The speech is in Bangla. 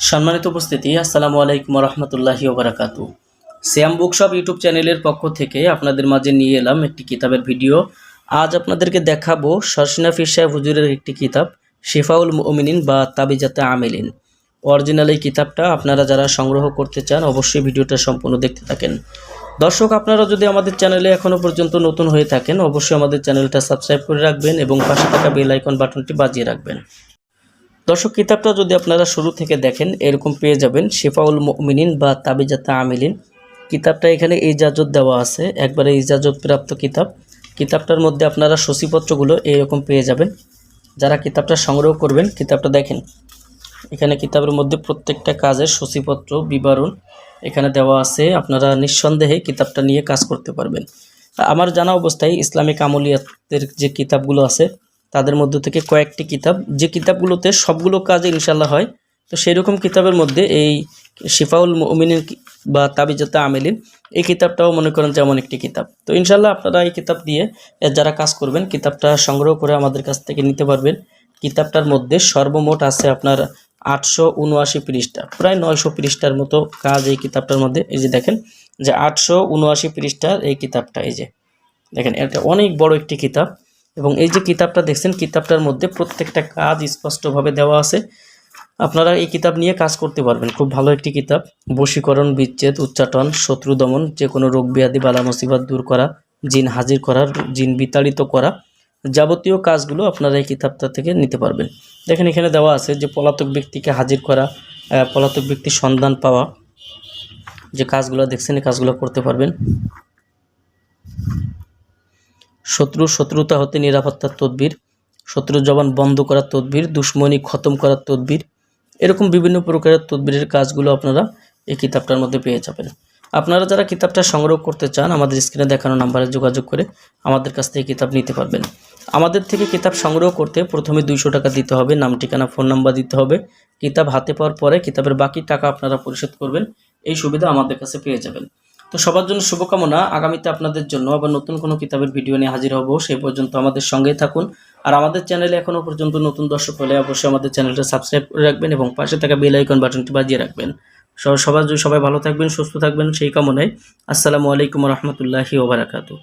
সম্মানিত উপস্থিতি, আসসালামু আলাইকুম রহমতুল্লাহি ওবরাকাতু। শ্যাম বুকশপ ইউটিউব চ্যানেলের পক্ষ থেকে আপনাদের মাঝে নিয়ে এলাম একটি কিতাবের ভিডিও। আজ আপনাদেরকে দেখাবো ফির সাহেব হুজুরের একটি কিতাব, শেফাউল মুমিনিন বা তাবিজাতে আমেলিন। অরিজিনাল এই কিতাবটা আপনারা যারা সংগ্রহ করতে চান, অবশ্যই ভিডিওটা সম্পূর্ণ দেখতে থাকেন। দর্শক, আপনারা যদি আমাদের চ্যানেলে এখনও পর্যন্ত নতুন হয়ে থাকেন, অবশ্যই আমাদের চ্যানেলটা সাবস্ক্রাইব করে রাখবেন এবং পাশে থাকা বেল আইকন বাটনটি বাজিয়ে রাখবেন। দর্শক, কিতাবটা যদি আপনারা শুরু থেকে দেখেন, এরকম পেয়ে যাবেন শেফাউল মিনিন বা তাবিজাতা আমিলিন। কিতাবটা এখানে ইজাজত দেওয়া আছে, একবারে ইজাজত প্রাপ্ত কিতাব। কিতাবটার মধ্যে আপনারা সূচিপত্রগুলো এরকম পেয়ে যাবেন। যারা কিতাবটা সংগ্রহ করবেন, কিতাবটা দেখেন। এখানে কিতাবের মধ্যে প্রত্যেকটা কাজের সূচিপত্র, বিবরণ এখানে দেওয়া আছে। আপনারা নিঃসন্দেহে কিতাবটা নিয়ে কাজ করতে পারবেন। আমার জানা অবস্থায় ইসলামিক আমলিয়াতের যে কিতাবগুলো আছে তাদের মধ্যে থেকে কয়েকটি কিতাব। যে কিতাবগুলোতে সবগুলো কাজ ইনশাল্লাহ হয়, তো সেই রকম কিতাবের মধ্যে এই শিফাউল মুমিনের বা তাবিজাতা আমেলিন, এই কিতাবটাও মনে করেন যে এমন একটি কিতাব। তো ইনশাল্লাহ আপনারা এই কিতাব দিয়ে যারা কাজ করবেন, কিতাবটা সংগ্রহ করে আমাদের কাছ থেকে নিতে পারবেন। কিতাবটার মধ্যে সর্বমোট আছে আপনার আটশো উনআশি পৃষ্ঠা, প্রায় নয়শো পৃষ্ঠার মতো কাজ এই কিতাবটার মধ্যে। এই যে দেখেন, যে আটশো উনআশি পৃষ্ঠার এই কিতাবটা, এই যে দেখেন, এটা অনেক বড় একটি কিতাব। এবং এই যে কিতাবটা দেখছেন, কিতাবটার মধ্যে প্রত্যেকটা কাজ স্পষ্টভাবে দেওয়া আছে। আপনারা এই কিতাব নিয়ে কাজ করতে পারবেন। খুব ভালো একটি কিতাব। বশীকরণ, বিচ্ছেদ, উচ্চাটন, শত্রু দমন যে কোনো রোগ, ব্যাধি বালা মুসিবত দূর করা, জিন হাজির করা, জিন বিতাড়িত করা যাবতীয় কাজগুলো আপনারা এই কিতাবটা থেকে নিতে পারবেন। দেখেন, এখানে দেওয়া আছে যে পলাতক ব্যক্তিকে হাজির করা পলাতক ব্যক্তির সন্ধান পাওয়া, যে কাজগুলো দেখছেন, এই কাজগুলো করতে পারবেন। শত্রু শত্রুতা হতে নিরাপত্তার তদবির শত্রু জবান বন্ধ করার তদবির, দুশ্মনী খতম করার তদবির, এরকম বিভিন্ন প্রকারের তদবিরের কাজগুলো আপনারা এই কিতাবটার মধ্যে পেয়ে যাবেন। আপনারা যারা কিতাবটা সংগ্রহ করতে চান, আমাদের স্ক্রিনে দেখানো নাম্বারে যোগাযোগ করে আমাদের কাছ থেকে কিতাব নিতে পারবেন। আমাদের থেকে কিতাব সংগ্রহ করতে প্রথমে দুইশো টাকা দিতে হবে, নাম, ঠিকানা, ফোন নাম্বার দিতে হবে। কিতাব হাতে পাওয়ার পরে কিতাবের বাকি টাকা আপনারা পরিশোধ করবেন, এই সুবিধা আমাদের কাছে পেয়ে যাবেন। তো সবার জন্য শুভকামনা। আগামীতে আপনাদের জন্য আবার নতুন কোনো কিতাবের ভিডিও নিয়ে হাজির হব সেই পর্যন্ত আমাদের সঙ্গেই থাকুন। আর আমাদের চ্যানেলে এখনও পর্যন্ত নতুন দর্শক হলে অবশ্যই আমাদের চ্যানেলটা সাবস্ক্রাইব করে রাখবেন এবং পাশে থাকা বেল আইকন বাটনটি বাজিয়ে রাখবেন। সবার সবার সবাই ভালো থাকবেন, সুস্থ থাকবেন, সেই কামনায়। আসসালামু আলাইকুম রহমতুল্লাহি ওবরাকাতু